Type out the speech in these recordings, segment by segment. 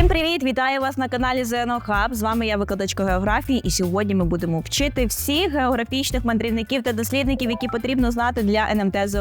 Всім привіт! Вітаю вас на каналі Hub. З вами я викладачка географії, і сьогодні ми будемо вчити всіх географічних мандрівників та дослідників, які потрібно знати для НМТ з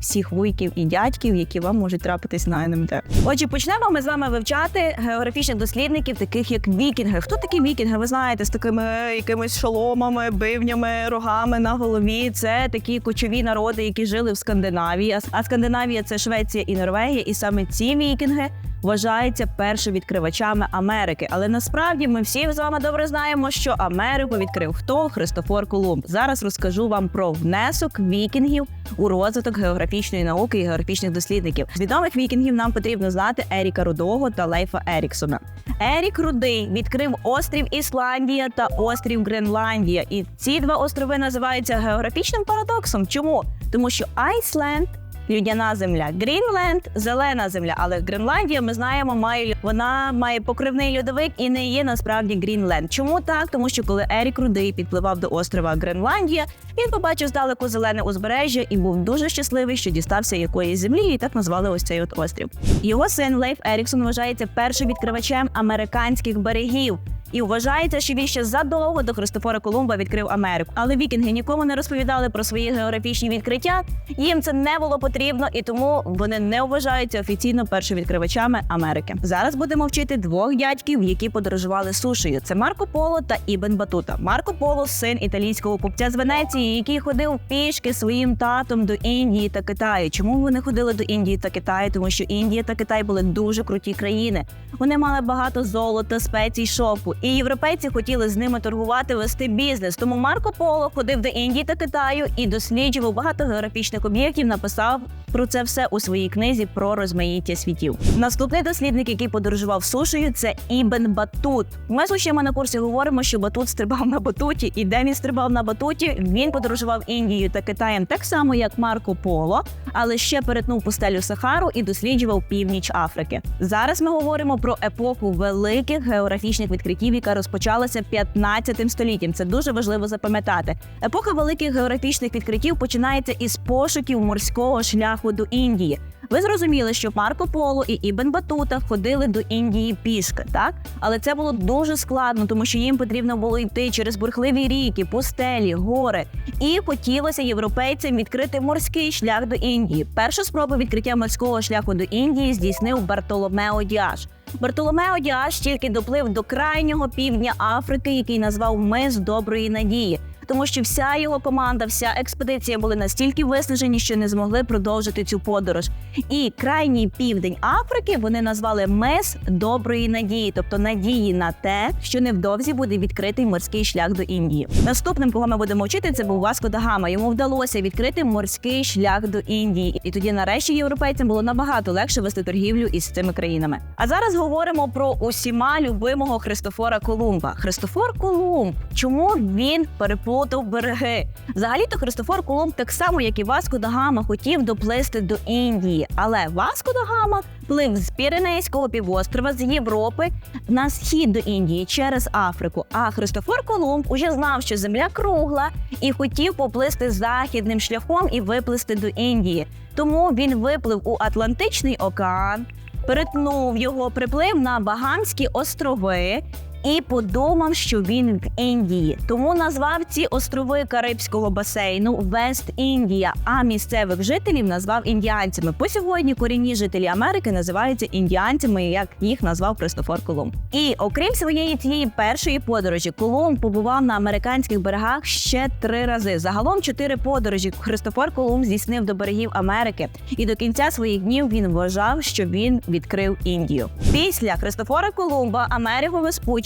всіх вуйків і дядьків, які вам можуть трапитись на НМТ. Отже, почнемо ми з вами вивчати географічних дослідників, таких як вікінги. Хто такі вікінги? Ви знаєте, з такими якимись шоломами, бивнями, рогами на голові. Це такі кочові народи, які жили в Скандинавії. А Скандинавія це Швеція і Норвегія, і саме ці вікінги вважаються першовідкривачами Америки. Але насправді ми всі з вами добре знаємо, що Америку відкрив хто Христофор Колумб. Зараз розкажу вам про внесок вікінгів у розвиток географічної науки і географічних дослідників. З відомих вікінгів нам потрібно знати Еріка Рудого та Лейфа Еріксона. Ерік Рудий відкрив острів Ісландія та острів Гренландія. І ці два острови називаються географічним парадоксом. Чому? Тому що Айсленд Людяна земля, Грінленд, зелена земля. Але Гренландія, ми знаємо, має вона має покривний льодовик і не є насправді Грінленд. Чому так? Тому що коли Ерік Рудий підпливав до острова Гренландія, він побачив здалеку зелене узбережжя і був дуже щасливий, що дістався якоїсь землі, і так назвали ось цей от острів. Його син Лейф Еріксон вважається першим відкривачем американських берегів. І вважається, що він ще задовго до Христофора Колумба відкрив Америку. Але вікінги нікому не розповідали про свої географічні відкриття. Їм це не було потрібно, і тому вони не вважаються офіційно першовідкривачами Америки. Зараз будемо вчити двох дядьків, які подорожували сушею. Це Марко Поло та Ібн Батута. Марко Поло син італійського купця з Венеції, який ходив пішки своїм татом до Індії та Китаю. Чому вони ходили до Індії та Китаю? Тому що Індія та Китай були дуже круті країни. Вони мали багато золота, спецій, шопу, і європейці хотіли з ними торгувати, вести бізнес. Тому Марко Поло ходив до Індії та Китаю і досліджував багато географічних об'єктів. Написав про це все у своїй книзі про розмаїття світів. Наступний дослідник, який подорожував сушею, це Ібн Батут. Ми з учнями на курсі говоримо, що Батут стрибав на батуті, і де він стрибав на батуті, він подорожував Індією та Китаєм так само, як Марко Поло, але ще перетнув пустелю Сахару і досліджував північ Африки. Зараз ми говоримо про епоху великих географічних відкриттів, яка розпочалася 15 століттям. Це дуже важливо запам'ятати. Епоха великих географічних відкриттів починається із пошуків морського шляху до Індії. Ви зрозуміли, що Марко Поло і Ібн Батута ходили до Індії пішки, так? Але це було дуже складно, тому що їм потрібно було йти через бурхливі ріки, пустелі, гори. І хотілося європейцям відкрити морський шлях до Індії. Першу спробу відкриття морського шляху до Індії здійснив Бартоломео Діаш. Бартоломео Діаш тільки доплив до крайнього півдня Африки, який назвав Мис Доброї Надії. Тому що вся його команда, вся експедиція були настільки виснажені, що не змогли продовжити цю подорож. І крайній південь Африки вони назвали Мис Доброї Надії, тобто надії на те, що невдовзі буде відкритий морський шлях до Індії. Наступним, кого ми будемо вчити, це був Васко да. Йому вдалося відкрити морський шлях до Індії, і тоді, нарешті, європейцям було набагато легше вести торгівлю із цими країнами. А зараз говоримо про усіма любимого Христофора Колумба. Христофор Колумб. Чому він переплутав береги? Взагалі-то Христофор Колумб, так само як і Васко да Гама, хотів доплисти до Індії, але Васко да Гама плив з Піренейського півострова з Європи на схід до Індії через Африку. А Христофор Колумб уже знав, що земля кругла і хотів поплисти західним шляхом і виплисти до Індії. Тому він виплив у Атлантичний океан, перетнув його, приплив на Багамські острови. І подумав, що він в Індії, тому назвав ці острови Карибського басейну Вест Індія. А місцевих жителів назвав індіанцями. По сьогодні корінні жителі Америки називаються індіанцями, як їх назвав Христофор Колумб. І окрім своєї цієї першої подорожі, Колумб побував на американських берегах ще три рази. Загалом чотири подорожі Христофор Колумб здійснив до берегів Америки, і до кінця своїх днів він вважав, що він відкрив Індію. Після Христофора Колумба Америго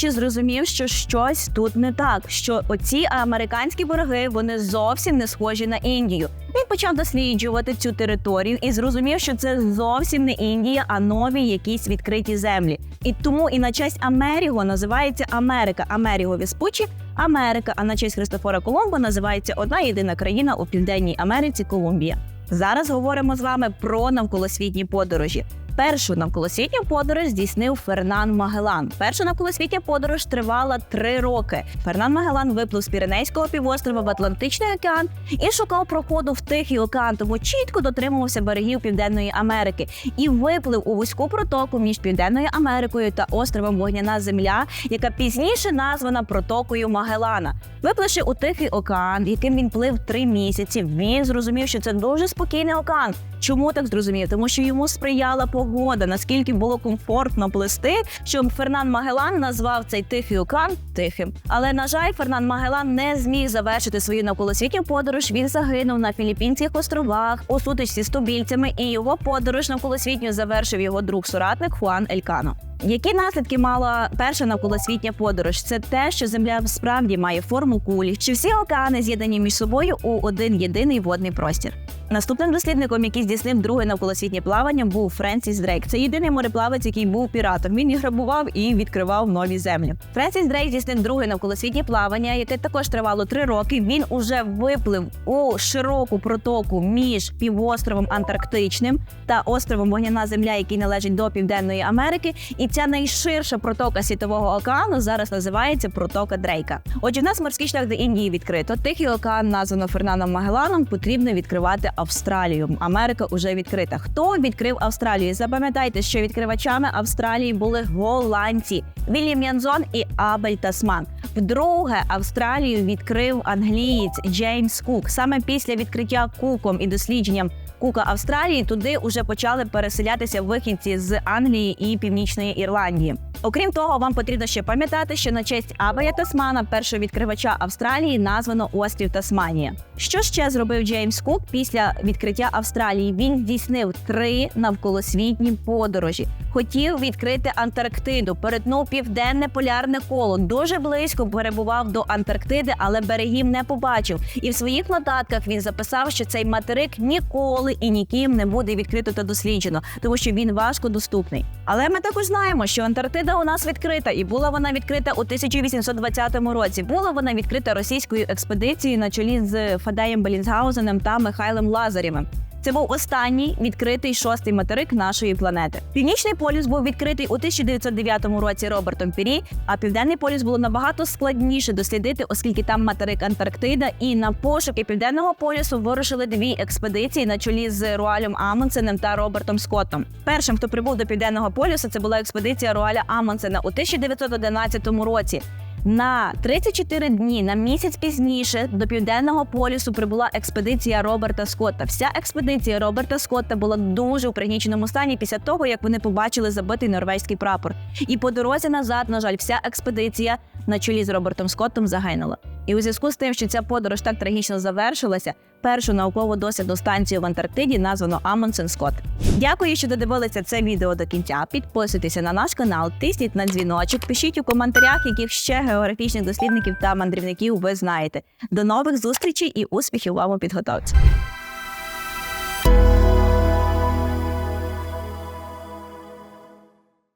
Веспуччі зрозумів, що щось тут не так. Що оці американські береги вони зовсім не схожі на Індію. Він почав досліджувати цю територію і зрозумів, що це зовсім не Індія, а нові якісь відкриті землі. І тому і на честь Америго називається Америка. Америго Веспуччі – Америка. А на честь Христофора Колумба називається одна єдина країна у Південній Америці Колумбія. Зараз говоримо з вами про навколосвітні подорожі. Першу навколосвітню подорож здійснив Фернан Магелан. Перша навколосвітня подорож тривала три роки. Фернан Магелан виплив з Піренейського півострова в Атлантичний океан і шукав проходу в Тихий океан, тому чітко дотримувався берегів Південної Америки і виплив у вузьку протоку між Південною Америкою та островом Вогняна Земля, яка пізніше названа протокою Магелана. Випливши у Тихий океан, яким він плив три місяці, він зрозумів, що це дуже спокійний океан. Чому так зрозумів? Тому що йому сприяла погода, наскільки було комфортно плисти, що Фернан Магелан назвав цей тихий океан тихим. Але на жаль, Фернан Магелан не зміг завершити свою навколосвітню подорож. Він загинув на Філіппінських островах у сутичці з тубільцями, і його подорож навколосвітню завершив його друг соратник Хуан Елькано. Які наслідки мала перша навколосвітня подорож? Це те, що земля справді має форму кулі, що всі океани з'єднані між собою у один єдиний водний простір. Наступним дослідником, який здійснив друге навколосвітнє плавання, був Френсіс Дрейк. Це єдиний мореплавець, який був піратом. Він і грабував і відкривав нові землі. Френсіс Дрейк здійснив друге навколосвітнє плавання, яке також тривало три роки. Він уже виплив у широку протоку між півостровом Антарктичним та островом Вогняна Земля, який належить до Південної Америки. І ця найширша протока світового океану зараз називається протока Дрейка. Отже, в нас морський шлях до Індії відкрито. Тихий океан названо Фернаном Магеланом. Потрібно відкривати Австралію. Америка вже відкрита. Хто відкрив Австралію? Запам'ятайте, що відкривачами Австралії були голландці Вільям Янзон і Абель Тасман. Вдруге Австралію відкрив англієць Джеймс Кук. Саме після відкриття Куком і дослідженням Кука Австралії туди вже почали переселятися вихідці з Англії і Північної Ірландії. Окрім того, вам потрібно ще пам'ятати, що на честь Абеля Тасмана, першого відкривача Австралії, названо острів Тасманія. Що ще зробив Джеймс Кук після відкриття Австралії? Він здійснив три навколосвітні подорожі. Хотів відкрити Антарктиду, перетнув південне полярне коло. Дуже близько перебував до Антарктиди, але берегів не побачив. І в своїх нотатках він записав, що цей материк ніколи і ніким не буде відкрито та досліджено, тому що він важко доступний. Але ми також знаємо, що Антарктида у нас відкрита, і була вона відкрита у 1820 році. Була вона відкрита російською експедицією на чолі з Фадеєм Белінсгаузеном та Михайлом Лазарєвим. Це був останній відкритий шостий материк нашої планети. Північний полюс був відкритий у 1909 році Робертом Пірі, а південний полюс було набагато складніше дослідити, оскільки там материк Антарктида. І на пошуки південного полюсу вирушили дві експедиції на чолі з Руалем Амундсеном та Робертом Скоттом. Першим, хто прибув до південного полюсу, це була експедиція Руаля Амундсена у 1911 році. На 34 дні на місяць пізніше до південного полюсу прибула експедиція Роберта Скотта. Вся експедиція Роберта Скотта була дуже у пригніченому стані після того, як вони побачили забитий норвезький прапор. І по дорозі назад, на жаль, вся експедиція на чолі з Робертом Скоттом загинула. І у зв'язку з тим, що ця подорож так трагічно завершилася, першу наукову дослідну станцію в Антарктиді названо Амундсен Скотт. Дякую, що додивилися це відео до кінця. Підписуйтеся на наш канал, тисніть на дзвіночок, пишіть у коментарях, яких ще географічних дослідників та мандрівників ви знаєте. До нових зустрічей і успіхів вам у підготовці.